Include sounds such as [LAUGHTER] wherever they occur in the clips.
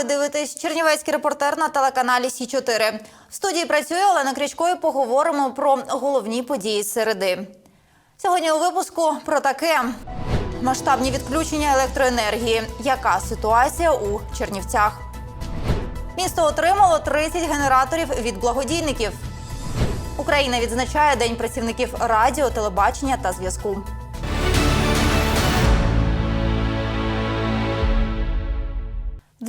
Ви дивитесь Чернівецький репортер на телеканалі Сі 4 В студії працює Олена Крічко і поговоримо про головні події середи. Сьогодні у випуску про таке масштабні відключення електроенергії. Яка ситуація у Чернівцях? Місто отримало 30 генераторів від благодійників. Україна відзначає День працівників радіо, телебачення та зв'язку. –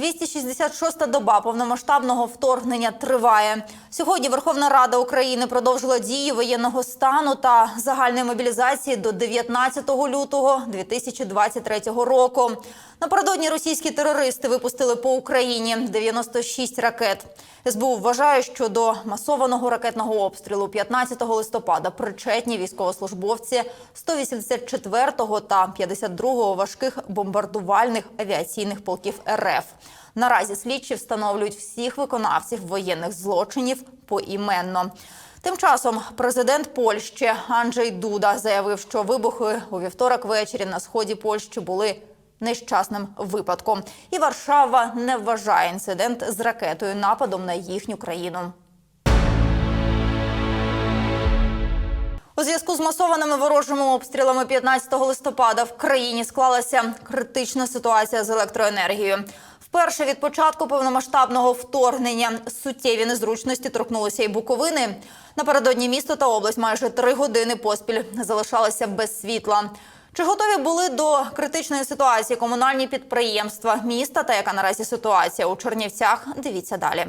266-та доба повномасштабного вторгнення триває. Сьогодні Верховна Рада України продовжила дії воєнного стану та загальної мобілізації до 19 лютого 2023 року. Напередодні російські терористи випустили по Україні 96 ракет. СБУ вважає, що до масованого ракетного обстрілу 15 листопада причетні військовослужбовці 184-го та 52-го важких бомбардувальних авіаційних полків РФ. Наразі слідчі встановлюють всіх виконавців воєнних злочинів поіменно. Тим часом президент Польщі Анджей Дуда заявив, що вибухи у вівторок ввечері на сході Польщі були нещасним випадком, і Варшава не вважає інцидент з ракетою нападом на їхню країну. У зв'язку з масованими ворожими обстрілами 15 листопада в країні склалася критична ситуація з електроенергією. Вперше від початку повномасштабного вторгнення суттєві незручності торкнулися і Буковини. Напередодні місто та область майже три години поспіль залишалися без світла. Чи готові були до критичної ситуації комунальні підприємства міста та яка наразі ситуація у Чернівцях? Дивіться далі.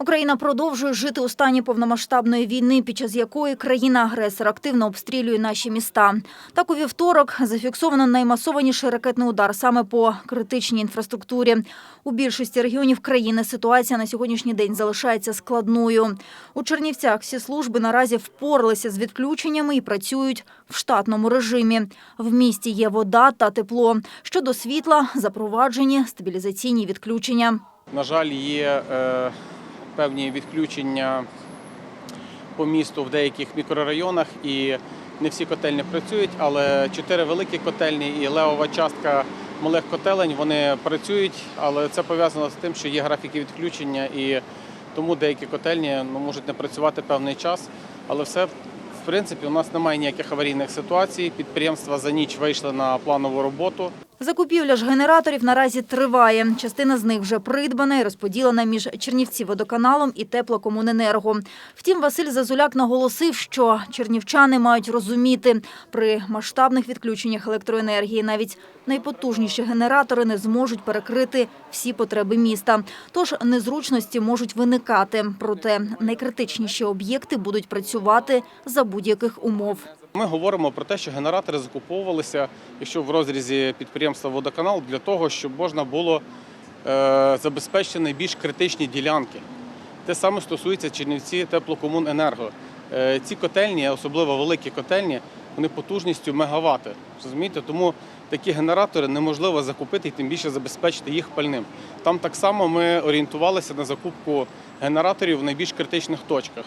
Україна продовжує жити у стані повномасштабної війни, під час якої країна-агресор активно обстрілює наші міста. Так у вівторок зафіксовано наймасованіший ракетний удар саме по критичній інфраструктурі. У більшості регіонів країни ситуація на сьогоднішній день залишається складною. У Чернівцях всі служби наразі впоралися з відключеннями і працюють в штатному режимі. В місті є вода та тепло. Щодо світла, запроваджені стабілізаційні відключення. На жаль, є е, певні відключення по місту в деяких мікрорайонах, і не всі котельні працюють, але чотири великі котельні і левова частка малих котелень вони працюють, але це пов'язано з тим, що є графіки відключення, і тому деякі котельні ну, можуть не працювати певний час. Але все в принципі у нас немає ніяких аварійних ситуацій. Підприємства за ніч вийшли на планову роботу. Закупівля ж генераторів наразі триває. Частина з них вже придбана і розподілена між Чернівці-водоканалом і Теплокомуненерго. Втім, Василь Зазуляк наголосив, що чернівчани мають розуміти, при масштабних відключеннях електроенергії навіть найпотужніші генератори не зможуть перекрити всі потреби міста. Тож незручності можуть виникати. Проте найкритичніші об'єкти будуть працювати за будь-яких умов. Ми говоримо про те, що генератори закуповувалися, якщо в розрізі підприємства водоканал, для того, щоб можна було е, забезпечити найбільш критичні ділянки. Те саме стосується Чернівці теплокомуненерго. Е, ці котельні, особливо великі котельні, вони потужністю мегавати. Розумієте? Тому такі генератори неможливо закупити і тим більше забезпечити їх пальним. Там так само ми орієнтувалися на закупку генераторів в найбільш критичних точках.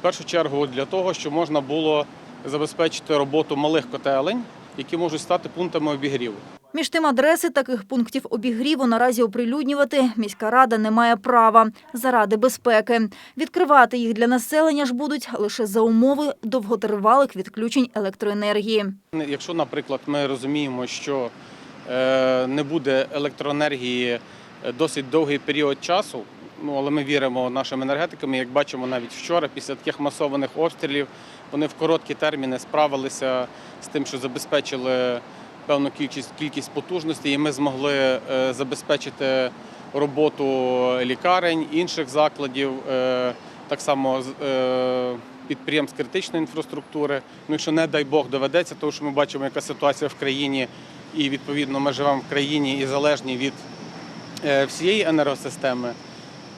В першу чергу для того, щоб можна було забезпечити роботу малих котелень, які можуть стати пунктами обігріву. Між тим, адреси таких пунктів обігріву наразі оприлюднювати міська рада не має права заради безпеки. Відкривати їх для населення ж будуть лише за умови довготривалих відключень електроенергії. Якщо, наприклад, ми розуміємо, що е, не буде електроенергії досить довгий період часу, ну але ми віримо нашим енергетикам, і як бачимо навіть вчора, після таких масованих обстрілів, вони в короткі терміни справилися з тим, що забезпечили певну кількість кількість потужностей, і ми змогли е, забезпечити роботу лікарень, інших закладів, е, так само е, підприємств критичної інфраструктури. Ну, якщо не дай Бог доведеться, тому що ми бачимо, яка ситуація в країні, і відповідно ми живемо в країні і залежні від всієї енергосистеми,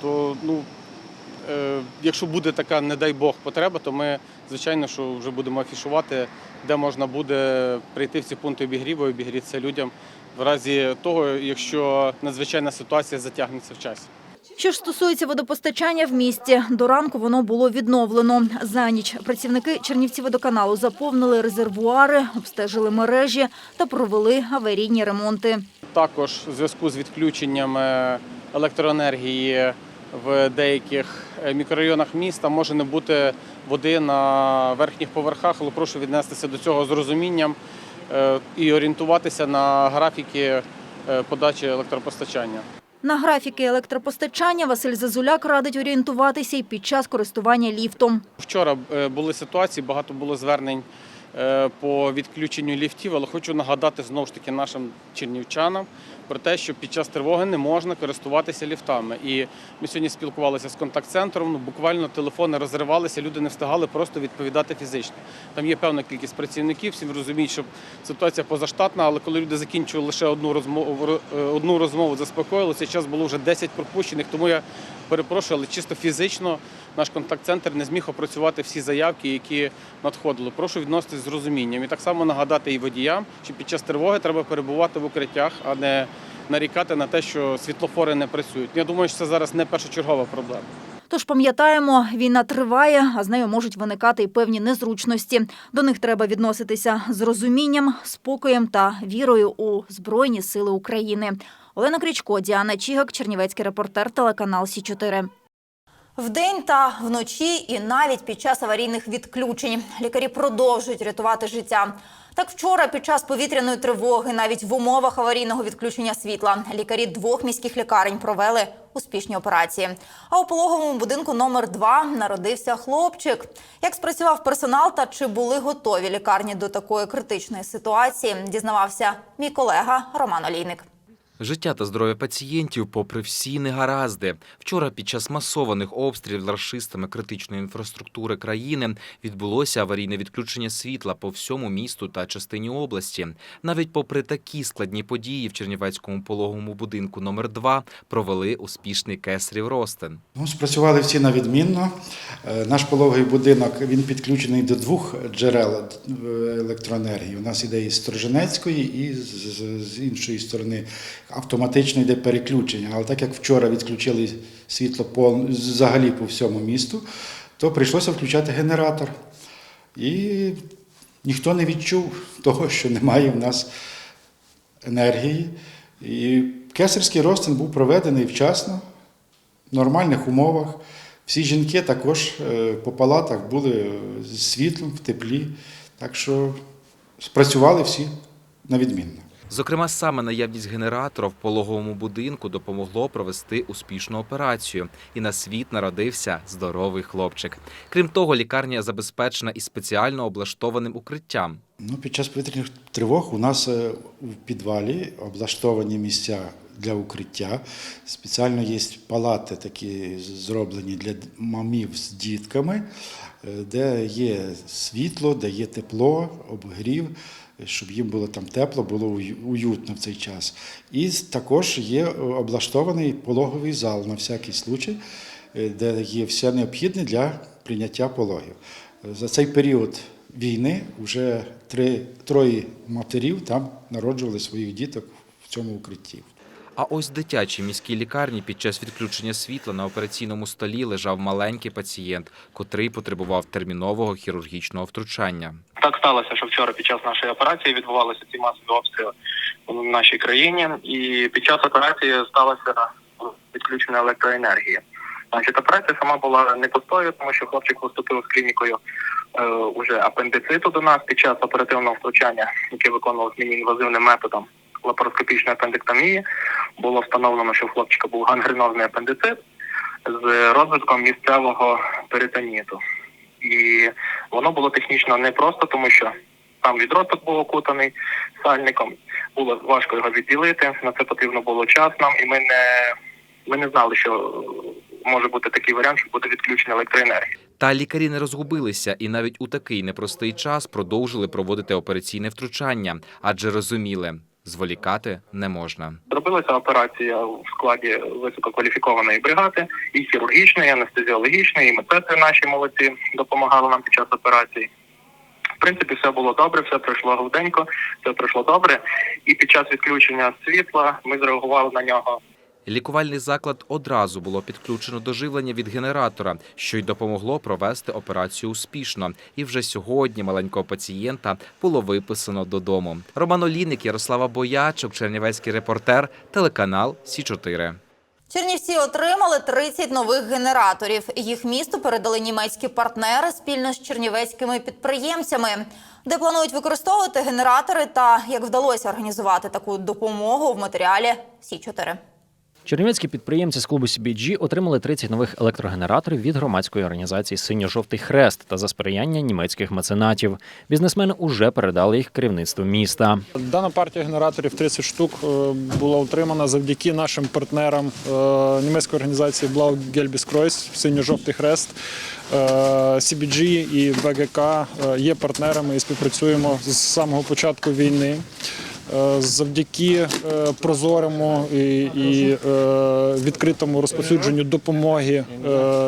то ну. Е, Якщо буде така, не дай Бог, потреба, то ми, звичайно, що вже будемо афішувати, де можна буде прийти в ці пункти обігріву і обігрітися людям в разі того, якщо надзвичайна ситуація затягнеться в часі. Що ж стосується водопостачання в місті, до ранку воно було відновлено. За ніч працівники Чернівці водоканалу заповнили резервуари, обстежили мережі та провели аварійні ремонти. Також в зв'язку з відключеннями електроенергії в деяких е, мікрорайонах міста. Може не бути води на верхніх поверхах, але прошу віднестися до цього з розумінням е, і орієнтуватися на графіки е, подачі електропостачання. На графіки електропостачання Василь Зазуляк радить орієнтуватися і під час користування ліфтом. Вчора були ситуації, багато було звернень по відключенню ліфтів, але хочу нагадати знову ж таки нашим чернівчанам про те, що під час тривоги не можна користуватися ліфтами. І ми сьогодні спілкувалися з контакт-центром. Ну, буквально телефони розривалися, люди не встигали просто відповідати фізично. Там є певна кількість працівників, всі розуміють, що ситуація позаштатна, але коли люди закінчували лише одну розмову, е, одну розмову, заспокоїлися, час було вже 10 пропущених, тому я перепрошую, але чисто фізично наш контакт-центр не зміг опрацювати всі заявки, які надходили. Прошу відноситись з розумінням. І так само нагадати і водіям, що під час тривоги треба перебувати в укриттях, а не нарікати на те, що світлофори не працюють. Я думаю, що це зараз не першочергова проблема. Тож пам'ятаємо, війна триває, а з нею можуть виникати і певні незручності. До них треба відноситися з розумінням, спокоєм та вірою у Збройні Сили України. Олена Крічко, Діана Чігак, Чернівецький репортер, телеканал Сі 4 Вдень та вночі, і навіть під час аварійних відключень лікарі продовжують рятувати життя. Так вчора, під час повітряної тривоги, навіть в умовах аварійного відключення світла, лікарі двох міських лікарень провели успішні операції. А у пологовому будинку номер 2 народився хлопчик. Як спрацював персонал та чи були готові лікарні до такої критичної ситуації, дізнавався мій колега Роман Олійник. Життя та здоров'я пацієнтів, попри всі негаразди. Вчора під час масованих обстрілів рашистами критичної інфраструктури країни відбулося аварійне відключення світла по всьому місту та частині області. Навіть попри такі складні події в Чернівецькому пологовому будинку номер 2 провели успішний кесарів ростин. Ну, спрацювали всі на відмінно. Е, Наш пологовий будинок він підключений до двох джерел е, електроенергії. У нас іде із Сторожинецької і з іншої сторони автоматично йде переключення. Але так як вчора відключили світло по, взагалі по всьому місту, то прийшлося включати генератор. І ніхто не відчув [LAUGHS] того, що немає в нас енергії. І кесарський розтин був проведений вчасно в нормальних умовах. Всі жінки також е, по палатах були з світлом, в теплі. Так що спрацювали всі на відмінно. Зокрема, саме наявність генератора в пологовому будинку допомогло провести успішну операцію, і на світ народився здоровий хлопчик. Крім того, лікарня забезпечена і спеціально облаштованим укриттям. Ну, під час повітряних тривог у нас е, у підвалі облаштовані місця для укриття. Спеціально є палати такі зроблені для мамів з дітками, е, де є світло, де є тепло, обгрів, щоб їм було там тепло, було уютно в цей час. І також є е, облаштований пологовий зал на всякий случай, е, де є все необхідне для прийняття пологів. За цей період війни вже три, троє матерів там народжували своїх діток в цьому укритті. А ось в дитячій міській лікарні під час відключення світла на операційному столі лежав маленький пацієнт, котрий потребував термінового хірургічного втручання. Так сталося, що вчора під час нашої операції відбувалися ці масові обстріли в нашій країні, і під час операції сталося відключення електроенергії. Значить, операція сама була непостою, тому що хлопчик поступив з клінікою е, уже апендициту до нас під час оперативного втручання, яке виконувалось мені інвазивним методом лапароскопічної апендектомії. Було встановлено, що в хлопчика був гангренозний апендицит з розвитком місцевого перитоніту. І воно було технічно непросто, тому що там відросток був окутаний сальником, було важко його відділити. На це потрібно було час нам, і ми не, ми не знали, що може бути такий варіант, що буде відключення електроенергії. Та лікарі не розгубилися і навіть у такий непростий час продовжили проводити операційне втручання, адже розуміли, зволікати не можна. Робилася операція в складі висококваліфікованої бригади, і хірургічної, і анестезіологічної, і медсестри наші молодці допомагали нам під час операції. В принципі, все було добре, все пройшло гладенько, все пройшло добре. І під час відключення світла ми зреагували на нього Лікувальний заклад одразу було підключено до живлення від генератора, що й допомогло провести операцію успішно. І вже сьогодні маленького пацієнта було виписано додому. Роман Олійник, Ярослава Боячок, Чернівецький репортер, телеканал Сі 4 Чернівці отримали 30 нових генераторів. Їх місту передали німецькі партнери спільно з чернівецькими підприємцями, де планують використовувати генератори та як вдалося організувати таку допомогу в матеріалі Сі 4 Чернівецькі підприємці з клубу CBG отримали 30 нових електрогенераторів від громадської організації Синьо-жовтий хрест та за сприяння німецьких меценатів. Бізнесмени уже передали їх керівництву міста. Дана партія генераторів 30 штук е, була отримана завдяки нашим партнерам е, німецької організації Blau Gelbis Kreuz, синьо-жовтий хрест. Е, CBG і ВГК є партнерами і співпрацюємо з самого початку війни. Е, Завдяки е, прозорому і, е, відкритому розповсюдженню допомоги,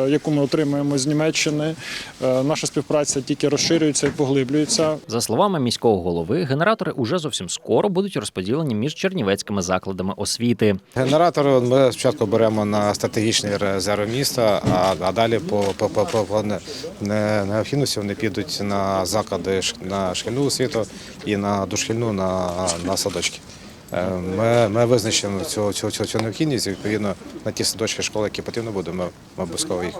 яку ми отримуємо з Німеччини, наша співпраця тільки розширюється і поглиблюється. За словами міського голови, генератори уже зовсім скоро будуть розподілені між чернівецькими закладами освіти. Генератори ми спочатку беремо на стратегічний резерв міста, а, а далі по, по, по, по, по не- не- необхідності вони підуть на заклади на шкільну освіту і на дошкільну на, на садочки. Е, Ми, ми визначимо цю, цю, цю, цю необхідність відповідно на ті садочки школи, які потрібно буде, ми, ми обов'язково їх,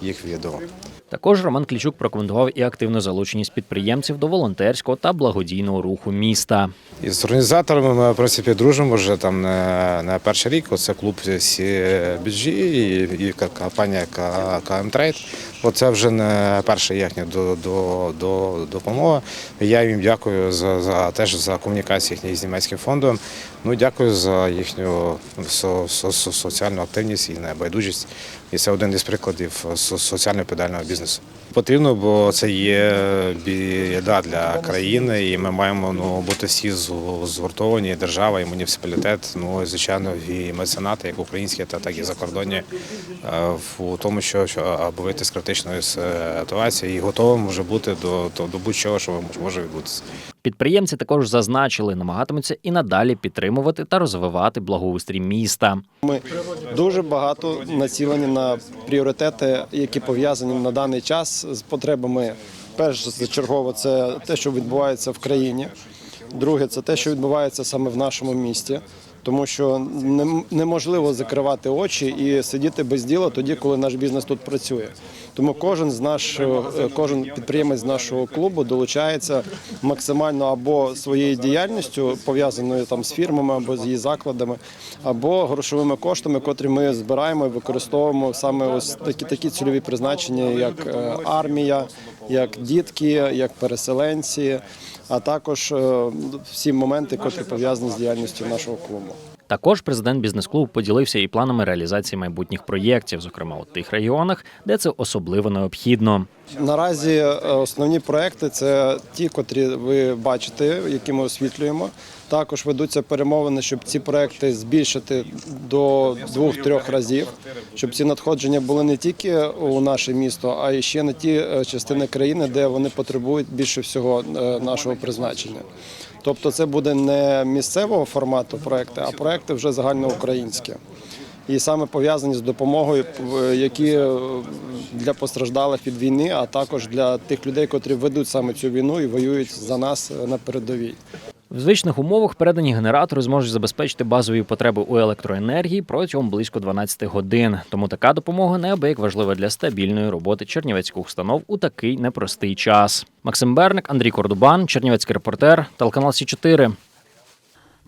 їх віддамо. Також Роман Клічук прокоментував і активну залученість підприємців до волонтерського та благодійного руху міста. І з організаторами ми в принципі дружимо вже там не, не перший рік. Це клуб CBG і, і компанія К- KM Trade. Оце вже не перша їхня до, до, до, допомога. Я їм дякую за, за теж за комунікацію з німецьким фондом. Ну дякую за їхню со, со, со- соціальну активність і небайдужість. І це один із прикладів со- соціально відповідального бізнесу. Потрібно, бо це є біда для країни, і ми маємо ну, бути всі згуртовані, держава, і муніципалітет, ну і звичайно, і меценати, як українські, та так і закордонні, е, в тому, що, аби вийти з критичної ситуації, і готовим вже бути до, до, до будь-чого, що може відбутися. Підприємці також зазначили, намагатимуться і надалі підтримувати та розвивати благоустрій міста. Ми дуже багато націлені на пріоритети, які пов'язані на даний час з потребами. Перш чергово це те, що відбувається в країні. Друге, це те, що відбувається саме в нашому місті. Тому що неможливо закривати очі і сидіти без діла тоді, коли наш бізнес тут працює. Тому кожен з нашого, е, кожен підприємець нашого клубу долучається максимально або своєю діяльністю, пов'язаною там з фірмами або з її закладами, або грошовими коштами, котрі ми збираємо і використовуємо саме ось такі такі цільові призначення, як е, армія, як дітки, як переселенці, а також е, всі моменти, котрі пов'язані з діяльністю нашого клубу. Також президент бізнес-клубу поділився і планами реалізації майбутніх проєктів, зокрема у тих регіонах, де це особливо необхідно. Наразі е, основні проекти це ті, котрі ви бачите, які ми освітлюємо. Також ведуться перемовини, щоб ці проекти збільшити до двох-трьох разів, щоб ці надходження були не тільки у наше місто, а й ще на ті е, частини країни, де вони потребують більше всього е, нашого призначення. Тобто, це буде не місцевого формату проекти, а проекти вже загальноукраїнські. І саме пов'язані з допомогою, які е, для постраждалих від війни, а також для тих людей, котрі ведуть саме цю війну і воюють за нас на передовій. В звичних умовах передані генератори зможуть забезпечити базові потреби у електроенергії протягом близько 12 годин. Тому така допомога неабияк важлива для стабільної роботи чернівецьких установ у такий непростий час. Максим Берник, Андрій Кордубан, Чернівецький репортер, телеканал Сі 4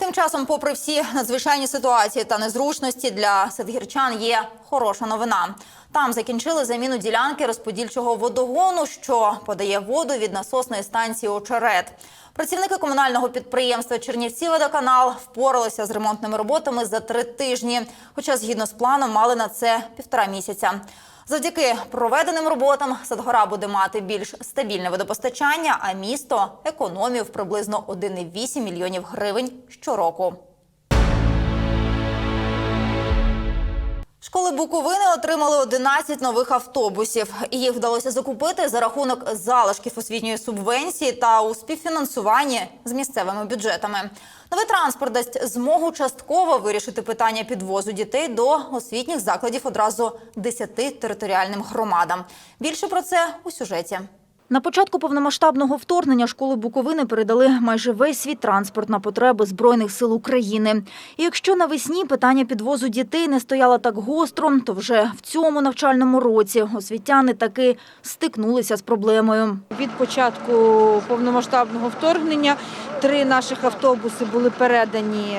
Тим часом, попри всі надзвичайні ситуації та незручності для садгірчан, є хороша новина. Там закінчили заміну ділянки розподільчого водогону, що подає воду від насосної станції Очерет. Працівники комунального підприємства Чернівці водоканал впоралися з ремонтними роботами за три тижні, хоча згідно з планом мали на це півтора місяця. Завдяки проведеним роботам Садгора буде мати більш стабільне водопостачання, а місто економів приблизно 1,8 мільйонів гривень щороку. Школи Буковини отримали 11 нових автобусів. Їх вдалося закупити за рахунок залишків освітньої субвенції та у співфінансуванні з місцевими бюджетами. Новий транспорт дасть змогу частково вирішити питання підвозу дітей до освітніх закладів одразу 10 територіальним громадам. Більше про це у сюжеті. На початку повномасштабного вторгнення школи Буковини передали майже весь свій транспорт на потреби Збройних сил України. І якщо навесні питання підвозу дітей не стояло так гостро, то вже в цьому навчальному році освітяни таки стикнулися з проблемою. Від початку повномасштабного вторгнення три наших автобуси були передані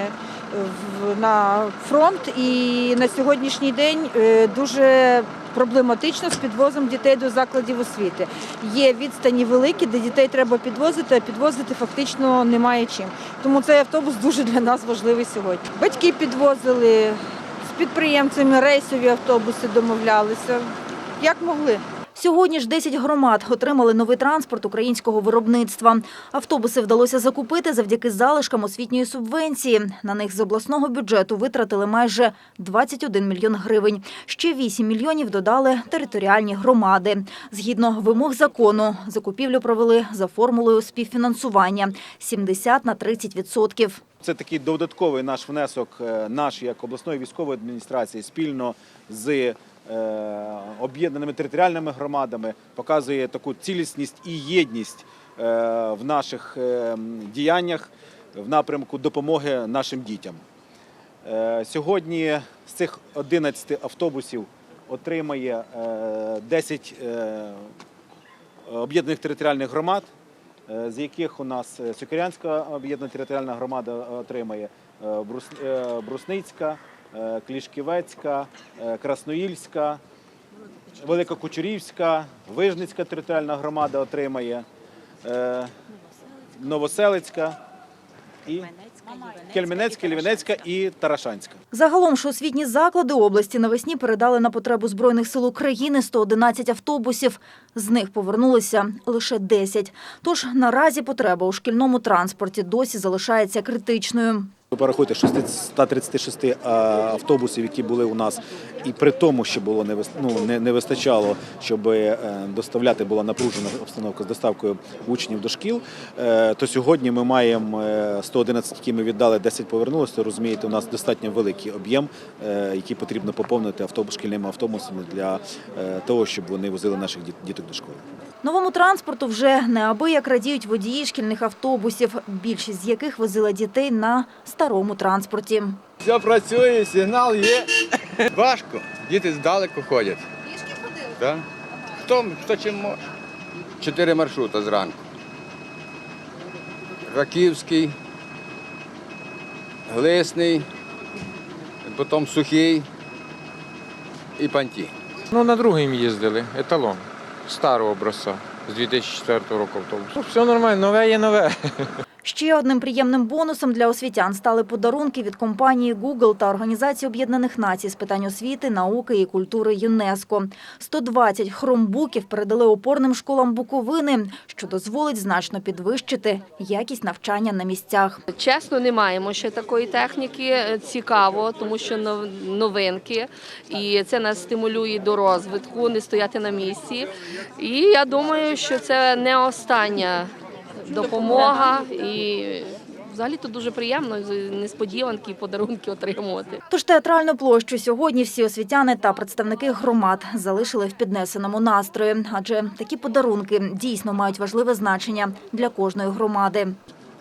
на фронт, і на сьогоднішній день е, дуже проблематично з підвозом дітей до закладів освіти. Є відстані великі, де дітей треба підвозити, а підвозити фактично немає чим. Тому цей автобус дуже для нас важливий сьогодні. Батьки підвозили з підприємцями рейсові автобуси домовлялися. Як могли. Сьогодні ж 10 громад отримали новий транспорт українського виробництва. Автобуси вдалося закупити завдяки залишкам освітньої субвенції. На них з обласного бюджету витратили майже 21 мільйон гривень. Ще 8 мільйонів додали територіальні громади. Згідно вимог закону, закупівлю провели за формулою співфінансування 70 на 30 відсотків. Це такий додатковий наш внесок, е, наш як обласної військової адміністрації спільно з об'єднаними територіальними громадами показує таку цілісність і єдність е, в наших е, діяннях в напрямку допомоги нашим дітям. Е, Сьогодні з цих 11 автобусів отримає е, 10 е, об'єднаних територіальних громад, е, з яких у нас е, Сокирянська об'єднана територіальна громада отримає, е, Брус- е, Брусницька, е, Клішківецька, е, Красноїльська, Великокучурівська, Вижницька територіальна громада отримає, е, Новоселицька і Кельменецька, Лівенецька і Тарашанська. Загалом ж освітні заклади області навесні передали на потребу Збройних сил України 111 автобусів. З них повернулися лише 10. Тож наразі потреба у шкільному транспорті досі залишається критичною. Ви порахуйте, що з 136 е, автобусів, які були у нас, і при тому, що було не, ну, не, не вистачало, щоб е, доставляти була напружена обстановка з доставкою учнів до шкіл, е, то сьогодні ми маємо е, 111, які ми віддали, 10 повернулося. Розумієте, у нас достатньо великий об'єм, який потрібно поповнити автобус шкільними автобусами для того, щоб вони возили наших діт- діток до школи. Новому транспорту вже неабияк радіють водії шкільних автобусів, більшість з яких возила дітей на старому транспорті. Все працює, сигнал є. Важко. Діти здалеку ходять. Пішки ходили? Так. Хто, хто чим може. Чотири маршрути зранку. Раківський, Глисний, потім сухий і панті. Ну, на другим їздили, еталон, старого образця, з 2004 року автобусу. Все нормально, нове є нове. Ще одним приємним бонусом для освітян стали подарунки від компанії Google та Організації Об'єднаних Націй з питань освіти, науки і культури ЮНЕСКО. 120 хромбуків передали опорним школам Буковини, що дозволить значно підвищити якість навчання на місцях. Чесно, не маємо ще такої техніки. Цікаво, тому що новинки, і це нас стимулює до розвитку, не стояти на місці. І я думаю, що це не остання допомога. І взагалі то дуже приємно несподіванки подарунки отримувати. Тож театральну площу сьогодні всі освітяни та представники громад залишили в піднесеному настрої, адже такі подарунки дійсно мають важливе значення для кожної громади.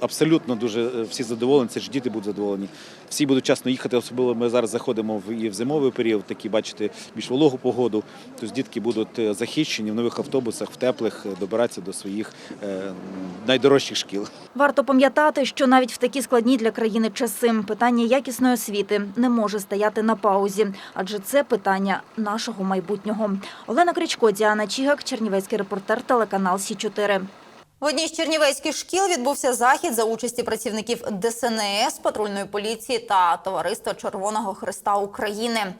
Абсолютно дуже е, всі задоволені. Це ж діти будуть задоволені. Всі будуть часно їхати. Особливо ми зараз заходимо в і в зимовий період, такий бачите, більш вологу погоду. Тобто дітки будуть е, захищені в нових автобусах, в теплих, е, добиратися до своїх найдорожчих шкіл. Варто пам'ятати, що навіть в такі складні для країни часи питання якісної освіти не може стояти на паузі, адже це питання нашого майбутнього. Олена Кричко, Діана Чігак, Чернівецький репортер, телеканал Сі 4 В одній з чернівецьких шкіл відбувся захід за участі працівників ДСНС, патрульної поліції та товариства Червоного Христа України.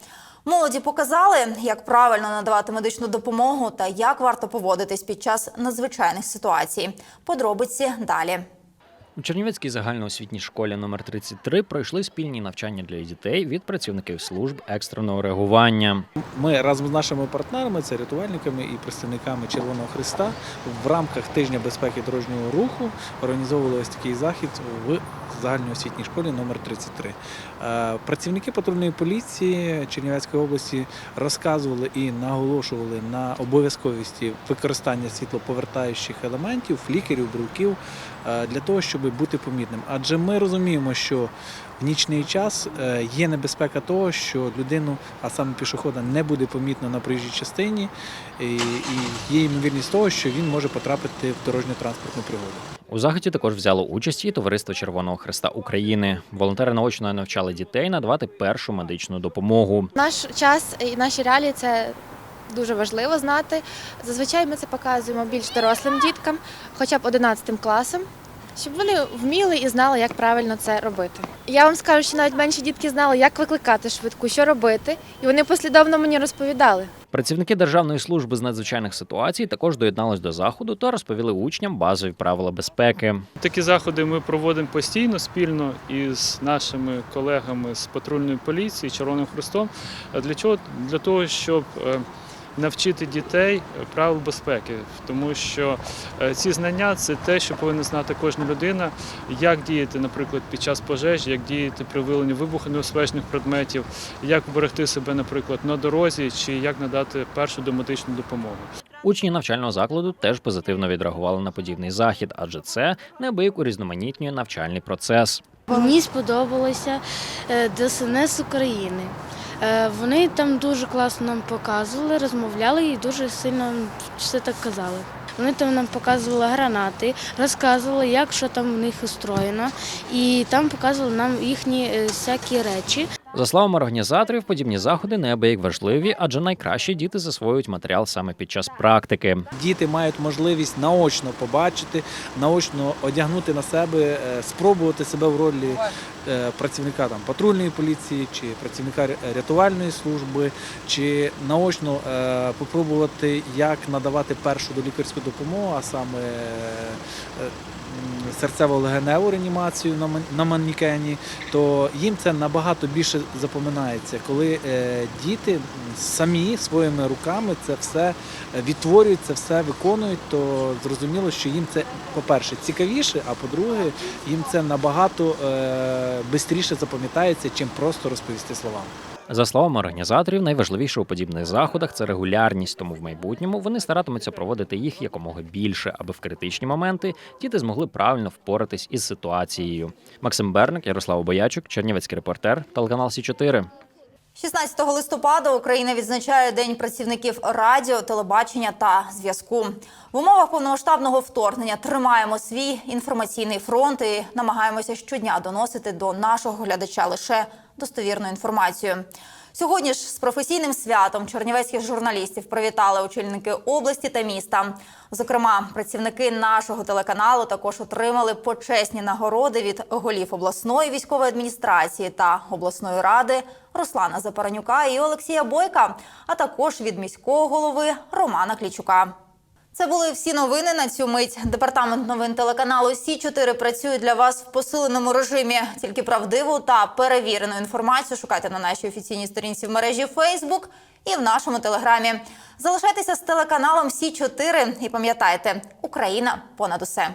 Молоді показали, як правильно надавати медичну допомогу та як варто поводитись під час надзвичайних ситуацій. Подробиці далі. У Чернівецькій загальноосвітній школі номер 33 пройшли спільні навчання для дітей від працівників служб екстреного реагування. Ми разом з нашими партнерами, це рятувальниками і представниками Червоного Христа, в рамках тижня безпеки дорожнього руху організовували ось такий захід в загальноосвітній школі номер 33. Е, Працівники патрульної поліції Чернівецької області розказували і наголошували на обов'язковості використання світлоповертаючих елементів, флікерів, брелків е, для того, щоб бути помітним. Адже ми розуміємо, що в нічний час е, є небезпека того, що людину, а саме пішохода, не буде помітно на проїжджій частині, і, є ймовірність того, що він може потрапити в дорожньо-транспортну пригоду. У заході також взяло участь і Товариство Червоного Христа України. Волонтери наочно навчали дітей надавати першу медичну допомогу. Наш час і наші реалії це дуже важливо знати. Зазвичай ми це показуємо більш дорослим діткам, хоча б 11 класом, щоб вони вміли і знали, як правильно це робити. Я вам скажу, що навіть менші дітки знали, як викликати швидку, що робити, і вони послідовно мені розповідали. Працівники Державної служби з надзвичайних ситуацій також доєднались до заходу та розповіли учням базові правила безпеки. Такі заходи ми проводимо постійно спільно із нашими колегами з патрульної поліції, Червоним Хрестом. Для чого? Для того, щоб е, навчити дітей правил безпеки, тому що е, ці знання це те, що повинна знати кожна людина, як діяти, наприклад, під час пожежі, як діяти при виявленні вибухонебезпечних предметів, як уберегти себе, наприклад, на дорозі, чи як надати першу домедичну допомогу. Учні навчального закладу теж позитивно відреагували на подібний захід, адже це неабияк урізноманітнює навчальний процес. Мені сподобалося е, ДСНС України. Е, Вони там дуже класно нам показували, розмовляли і дуже сильно все так казали. Вони там нам показували гранати, розказували, як що там в них устроєно, і там показували нам їхні е, всякі речі. За словами організаторів, подібні заходи неабияк важливі, адже найкраще діти засвоюють матеріал саме під час практики. Діти мають можливість наочно побачити, наочно одягнути на себе, е, спробувати себе в ролі е, працівника там патрульної поліції чи працівника рятувальної служби, чи наочно е, попробувати, як надавати першу долікарську допомогу, а саме е, серцево-легеневу реанімацію на манікені, то їм це набагато більше запоминається, коли е, діти самі своїми руками це все е, відтворюють, це все виконують, то зрозуміло, що їм це, по-перше, цікавіше, а по-друге, їм це набагато е, швидше запам'ятається, чим просто розповісти словами. За словами організаторів, найважливіше у подібних заходах це регулярність, тому в майбутньому вони старатимуться проводити їх якомога більше, аби в критичні моменти діти змогли правильно впоратись із ситуацією. Максим Берник, Ярослав Боячук, Чернівецький репортер, телеканал Сі 4 16 листопада Україна відзначає День працівників радіо, телебачення та зв'язку. В умовах повномасштабного вторгнення тримаємо свій інформаційний фронт і намагаємося щодня доносити до нашого глядача лише достовірну інформацію. Сьогодні ж з професійним святом чернівецьких журналістів привітали очільники області та міста. Зокрема, працівники нашого телеканалу також отримали почесні нагороди від голів обласної військової адміністрації та обласної ради Руслана Запаранюка і Олексія Бойка, а також від міського голови Романа Клічука. Це були всі новини на цю мить. Департамент новин телеканалу Сі 4 працює для вас в посиленому режимі. Тільки правдиву та перевірену інформацію шукайте на нашій офіційній сторінці в мережі Facebook і в нашому телеграмі. Залишайтеся з телеканалом Сі 4 і пам'ятайте, Україна понад усе.